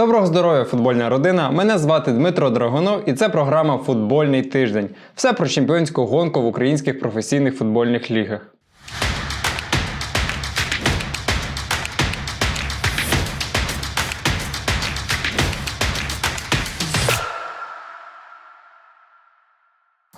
Доброго здоров'я, футбольна родина! Мене звати Дмитро Драгонов і це програма Футбольний тиждень. Все про чемпіонську гонку в українських професійних футбольних лігах.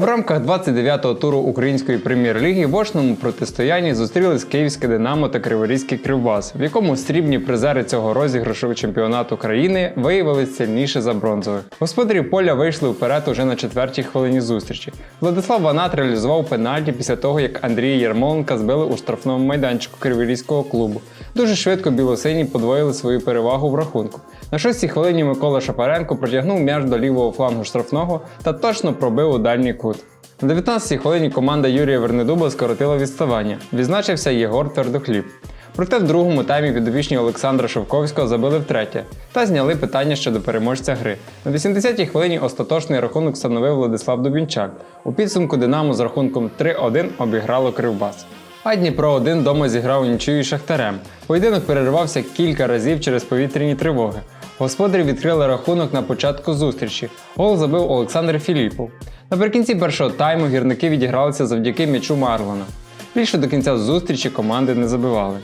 В рамках 29-го туру української прем'єр-ліги в очному протистоянні зустрілись Київське Динамо та Криворізький Кривбас, в якому срібні призери цього розіграшу чемпіонату країни виявилися сильніше за бронзових. Господарі поля вийшли вперед уже на четвертій хвилині зустрічі. Владислав Ванат реалізував пенальті після того, як Андрія Єрмоленка збили у штрафному майданчику Криворізького клубу. Дуже швидко білосині подвоїли свою перевагу в рахунку. На шостій хвилині Микола Шапаренко протягнув м'яч до лівого флангу штрафного та точно пробив у дальній кут. На 19-й хвилині команда Юрія Вернедуба скоротила відставання. Відзначився Єгор Твердохліб. Проте в другому таймі підопічні Олександра Шовковського забили втретє та зняли питання щодо переможця гри. На 80-й хвилині остаточний рахунок встановив Владислав Дубінчак. У підсумку Динамо з рахунком 3-1 обіграло Кривбас. А Дніпро 1 дома зіграв нічию Шахтарем. Поєдинок переривався кілька разів через повітряні тривоги. Господарі відкрили рахунок на початку зустрічі. Гол забив Олександр Філіпов. Наприкінці першого тайму гірники відігралися завдяки м'ячу Марлона. Більше до кінця зустрічі команди не забивали.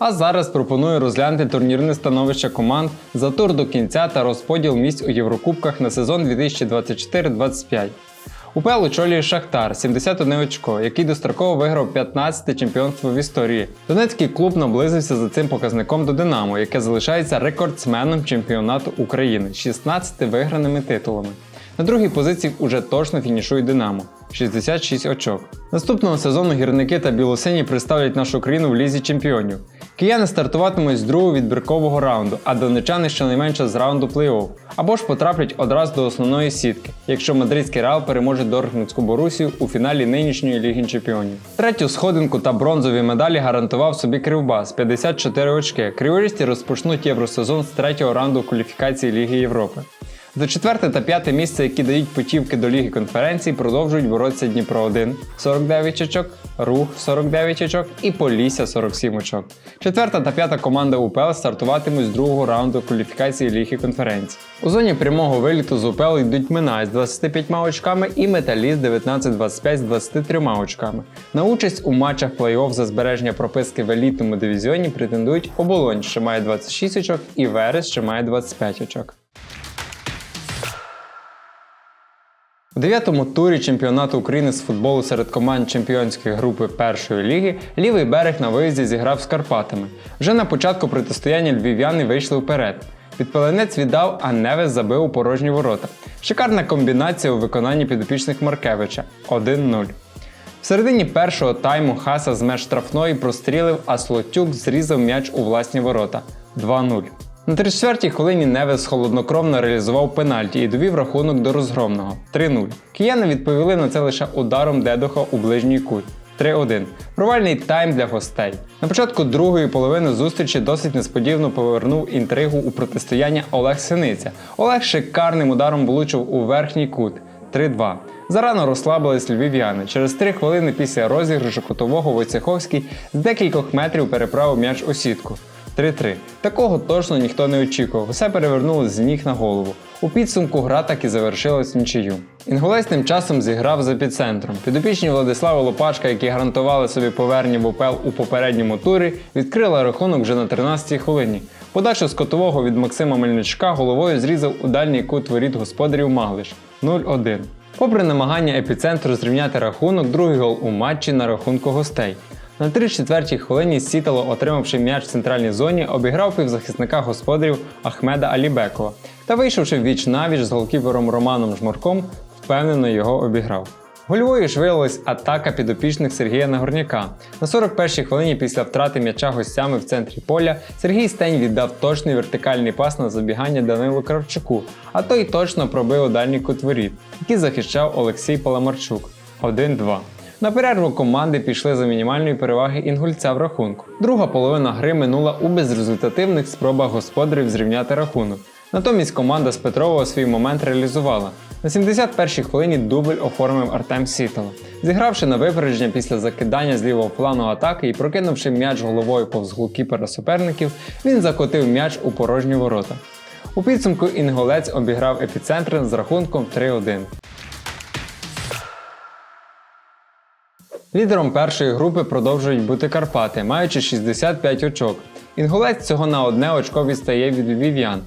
А зараз пропоную розглянути турнірне становище команд за тур до кінця та розподіл місць у Єврокубках на сезон 2024-25. УПЛ очолює Шахтар 71 очко, який достроково виграв 15-те чемпіонство в історії. Донецький клуб наблизився за цим показником до Динамо, яке залишається рекордсменом чемпіонату України 16 виграними титулами. На другій позиції уже точно фінішує Динамо 66 очок. Наступного сезону гірники та білосині представлять нашу країну в лізі чемпіонів. Кияни стартуватимуть з другого відбіркового раунду, а донечани щонайменше з раунду плей-офф. Або ж потраплять одразу до основної сітки, якщо мадридський реал переможе Дортмундську Борусію у фіналі нинішньої ліги чемпіонів. Третю сходинку та бронзові медалі гарантував собі Кривбас 54 очки. Криворізці розпочнуть євросезон з третього раунду кваліфікації Ліги Європи. За четверте та п'яте місце, які дають путівки до Ліги конференцій, продовжують боротися Дніпро 1 49 очок, Рух 49 очок і Полісся 47 очок. Четверта та п'ята команда УПЛ стартуватимуть з другого раунду кваліфікації Ліги конференцій. У зоні прямого виліту з УПЛ йдуть Минай з 25 очками і Металіст 19-25 з 23 очками. На участь у матчах плей-офф за збереження прописки в елітному дивізіоні претендують Оболонь, що має 26 очок, і Верес, що має 25 очок. У дев'ятому турі чемпіонату України з футболу серед команд чемпіонської групи першої ліги лівий берег на виїзді зіграв з Карпатами. Вже на початку протистояння львів'яни вийшли вперед. Підпаленець віддав, а Невес забив у порожні ворота. Шикарна комбінація у виконанні підопічних Маркевича 1-0. В середині першого тайму Хаса з меж штрафної прострілив, а Слотюк зрізав м'яч у власні ворота 2-0. На 34-й хвилині Невес холоднокровно реалізував пенальті і довів рахунок до розгромного 3-0. Кияни відповіли на це лише ударом Дедоха у ближній кут. 3-1. Провальний тайм для гостей. На початку другої половини зустрічі досить несподівано повернув інтригу у протистояння Олег Синиця. Олег шикарним ударом влучив у верхній кут 3-2. Зарано розслабились львів'яни. Через три хвилини після розіграшу котового Войцеховський з декількох метрів переправив м'яч у сітку. 3-3. Такого точно ніхто не очікував. Все перевернулося з ніг на голову. У підсумку гра так і завершилась нічию. Інгулець тим часом зіграв за підцентром. Підопічні Владислава Лопачка, які гарантували собі повернення в УПЛ у попередньому турі, відкрила рахунок вже на 13-й хвилині. Подачу з котового від Максима Мельничка головою зрізав у дальній кут воріт господарів Маглиш 0-1. Попри намагання епіцентру зрівняти рахунок, другий гол у матчі на рахунку гостей. На 34-й хвилині Сітало, отримавши м'яч в центральній зоні, обіграв півзахисника господарів Ахмеда Алібекова та, вийшовши віч навіч з голкіпером Романом Жмурком, впевнено його обіграв. Гольовою ж виявилась атака підопічних Сергія Нагорняка. На 41-й хвилині після втрати м'яча гостями в центрі поля Сергій Стень віддав точний вертикальний пас на забігання Данилу Кравчуку, а той точно пробив у дальній кутворіт, який захищав Олексій Паламарчук 1-2. На перерву команди пішли за мінімальної переваги інгульця в рахунку. Друга половина гри минула у безрезультативних спробах господарів зрівняти рахунок. Натомість команда з Петрова свій момент реалізувала. На 71-й хвилині дубль оформив Артем Сітало. Зігравши на випередження після закидання з лівого плану атаки і прокинувши м'яч головою повз голкіпера суперників, він закотив м'яч у порожні ворота. У підсумку інголець обіграв епіцентр з рахунком 3-1. Лідером першої групи продовжують бути Карпати, маючи 65 очок. Інголець цього на одне очко відстає від львів'ян.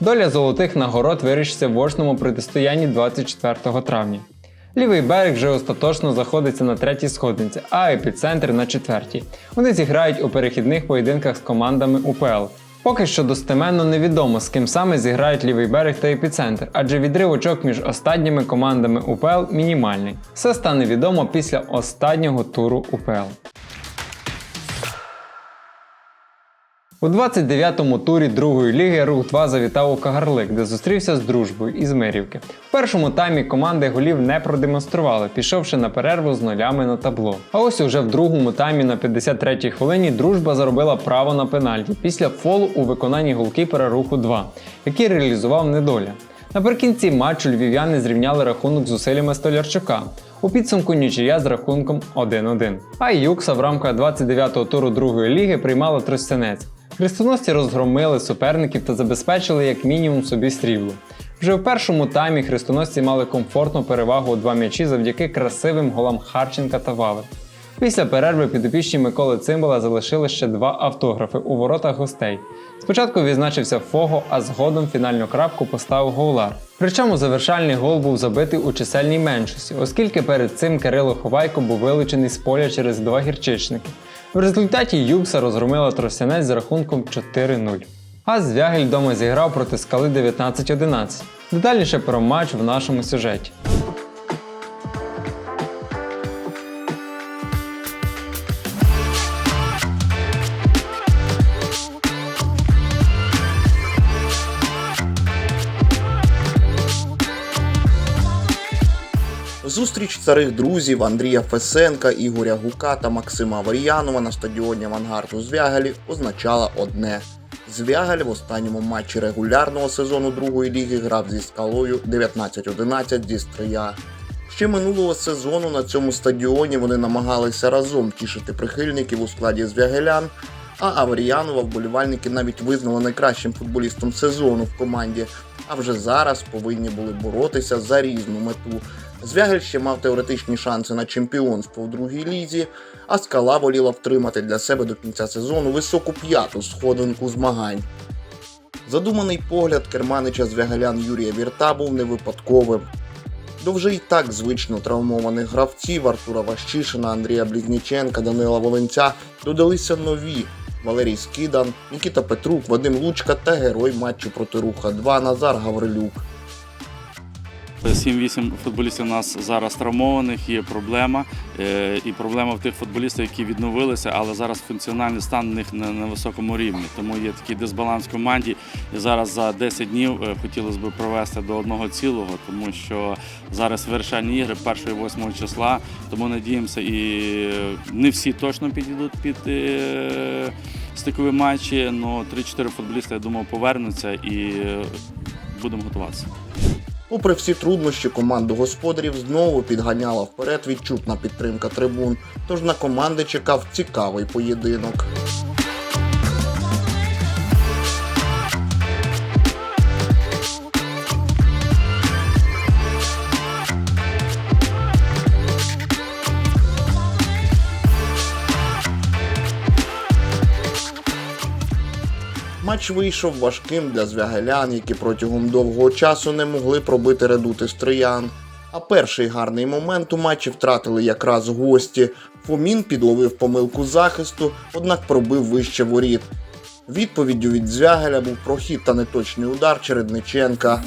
Доля золотих нагород вирішиться в очному протистоянні 24 травня. Лівий берег вже остаточно заходиться на третій сходинці, а епіцентр на четвертій. Вони зіграють у перехідних поєдинках з командами УПЛ. Поки що достеменно невідомо, з ким саме зіграють лівий берег та епіцентр, адже відрив очок між останніми командами УПЛ мінімальний. Все стане відомо після останнього туру УПЛ. У 29-му турі другої ліги Рух 2 завітав у Кагарлик, де зустрівся з дружбою із Мирівки. В першому таймі команди голів не продемонстрували, пішовши на перерву з нулями на табло. А ось уже в другому таймі на 53-й хвилині дружба заробила право на пенальті після фолу у виконанні голкіпера Руху 2, який реалізував недоля. Наприкінці матчу львів'яни зрівняли рахунок зусиллями Столярчука. У підсумку нічия з рахунком 1-1. А Юкса в рамках 29-го туру другої ліги приймала Тростянець. Хрестоносці розгромили суперників та забезпечили як мінімум собі стрібло. Вже в першому таймі хрестоносці мали комфортну перевагу у два м'ячі завдяки красивим голам Харченка та Вави. Після перерви підопічні Миколи Цимбала залишили ще два автографи у воротах гостей. Спочатку відзначився Фого, а згодом фінальну крапку поставив Гоулар. Причому завершальний гол був забитий у чисельній меншості, оскільки перед цим Кирило Ховайко був вилучений з поля через два гірчичники. В результаті Юкса розгромила Тростянець з рахунком 4-0. А Звягель вдома зіграв проти скали 19-11. Детальніше про матч в нашому сюжеті. Зустріч старих друзів Андрія Фесенка, Ігоря Гука та Максима Аваріянова на стадіоні Авангард у Звягалі означала одне. Звягаль в останньому матчі регулярного сезону другої ліги грав зі скалою 19-11 зі Стрия. Ще минулого сезону на цьому стадіоні вони намагалися разом тішити прихильників у складі звягелян, а Аваріянова вболівальники навіть визнали найкращим футболістом сезону в команді, а вже зараз повинні були боротися за різну мету. Звягель ще мав теоретичні шанси на чемпіонство в другій лізі, а скала воліла втримати для себе до кінця сезону високу п'яту сходинку змагань. Задуманий погляд керманича звягалян Юрія Вірта був не випадковим. До вже й так звично травмованих гравців Артура Ващишина, Андрія Блізніченка, Данила Волинця додалися нові Валерій Скидан, Нікіта Петрук, Вадим Лучка та герой матчу проти Руха 2 Назар Гаврилюк. 7-8 футболістів у нас зараз травмованих, є проблема. Е, І проблема в тих футболістів, які відновилися, але зараз функціональний стан у них на, високому рівні. Тому є такий дисбаланс в команді. І зараз за 10 днів е, хотілося б провести до одного цілого, тому що зараз вирішальні ігри 1-8 числа. Тому надіємося, і е, не всі точно підійдуть під стикові матчі. але 3-4 футболісти, я думаю, повернуться і будемо готуватися. Попри всі труднощі, команду господарів знову підганяла вперед відчутна підтримка трибун, тож на команди чекав цікавий поєдинок. Матч вийшов важким для звягелян, які протягом довгого часу не могли пробити редути стриян. А перший гарний момент у матчі втратили якраз гості. Фомін підловив помилку захисту, однак пробив вище воріт. Відповіддю від Звягеля був прохід та неточний удар Чередниченка.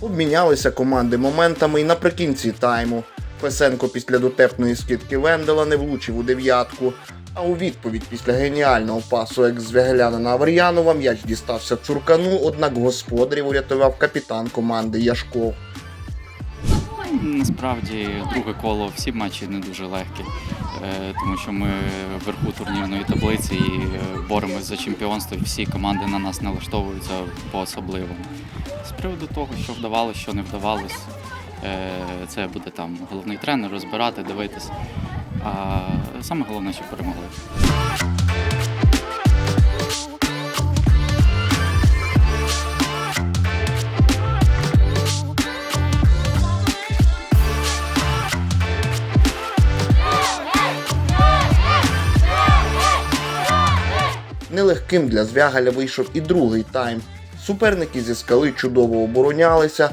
Обмінялися команди моментами і наприкінці тайму. Фесенко після дотепної скидки Вендела не влучив у дев'ятку. А у відповідь після геніального пасу екс-звягелянина Авар'янова м'яч дістався Цуркану, однак господарів урятував капітан команди Яшков. насправді друге коло всі матчі не дуже легкі, е, тому що ми вверху турнірної таблиці і е, боремось за чемпіонство, і всі команди на нас налаштовуються по-особливому. З приводу того, що вдавалося, що не вдавалося, е, це буде там головний тренер розбирати, дивитись. А саме головне, щоб перемогли. Нелегким для Звягаля вийшов і другий тайм. Суперники зі скали чудово оборонялися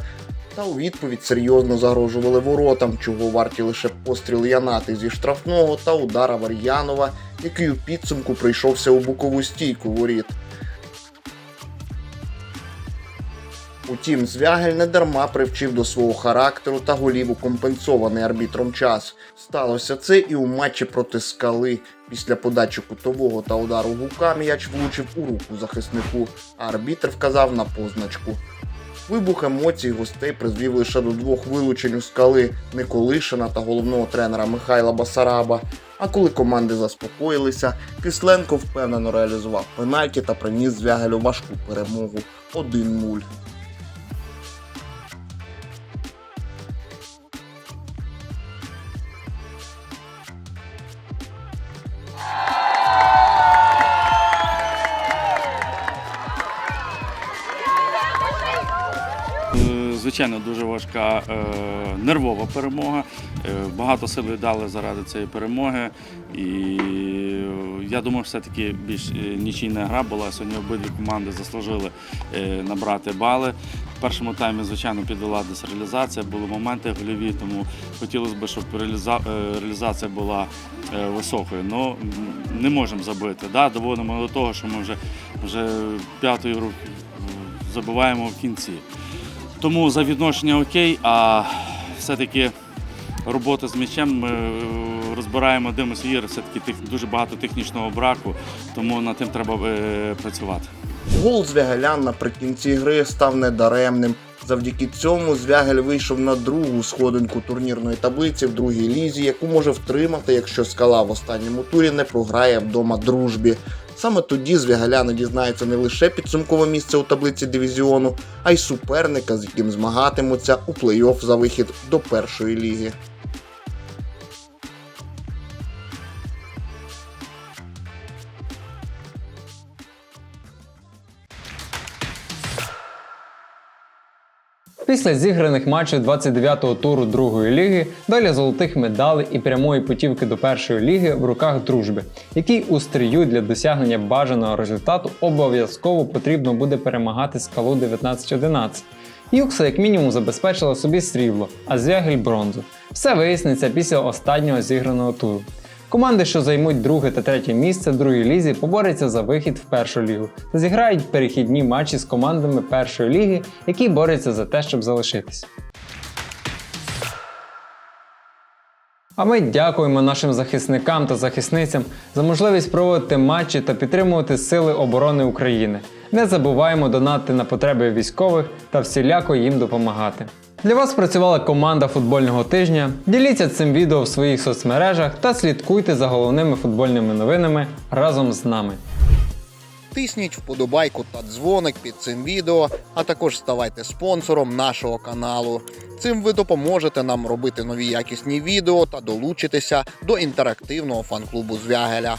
та у відповідь серйозно загрожували воротам, чого варті лише постріл Янати зі штрафного та удара Вар'янова, який у підсумку прийшовся у бокову стійку воріт. Утім, Звягель не дарма привчив до свого характеру та голів у компенсований арбітром час. Сталося це і у матчі проти скали. Після подачі кутового та удару гука м'яч влучив у руку захиснику, а арбітр вказав на позначку. Вибух емоцій гостей призвів лише до двох вилучень у скали Николишина та головного тренера Михайла Басараба. А коли команди заспокоїлися, Кисленко впевнено реалізував пенальті та приніс Звягелю важку перемогу 1-0. Звичайно, дуже важка е, нервова перемога. Е, багато сил віддали заради цієї перемоги. І е, я думаю, все-таки більш е, нічийна гра була. Сьогодні обидві команди заслужили е, набрати бали. В першому таймі, звичайно, підвела десь реалізація, були моменти гольові, тому хотілося б, щоб реаліза- реалізація була високою. Ну не можемо забити. Да? Доводимо до того, що ми вже, вже п'ятою гру забуваємо в кінці. Тому за відношення окей, а все-таки робота з м'ячем ми е, розбираємо, дивимося ігри, все-таки тих, дуже багато технічного браку, тому над тим треба е, працювати. Гол Звягелян наприкінці гри став недаремним. Завдяки цьому Звягель вийшов на другу сходинку турнірної таблиці в другій лізі, яку може втримати, якщо скала в останньому турі не програє вдома дружбі. Саме тоді звігаляни дізнаються не лише підсумкове місце у таблиці дивізіону, а й суперника, з яким змагатимуться у плей-офф за вихід до першої ліги. Після зіграних матчів 29-го туру другої ліги доля золотих медалей і прямої путівки до першої ліги в руках дружби, який у стрію для досягнення бажаного результату обов'язково потрібно буде перемагати скалу 19-11. Юкса як мінімум забезпечила собі срібло, а Звягель бронзу. Все виясниться після останнього зіграного туру. Команди, що займуть друге та третє місце в другій лізі, поборються за вихід в першу лігу та зіграють перехідні матчі з командами першої ліги, які борються за те, щоб залишитись. А ми дякуємо нашим захисникам та захисницям за можливість проводити матчі та підтримувати Сили оборони України. Не забуваємо донати на потреби військових та всіляко їм допомагати. Для вас працювала команда футбольного тижня. Діліться цим відео в своїх соцмережах та слідкуйте за головними футбольними новинами разом з нами. Тисніть вподобайку та дзвоник під цим відео, а також ставайте спонсором нашого каналу. Цим ви допоможете нам робити нові якісні відео та долучитися до інтерактивного фан-клубу Звягеля.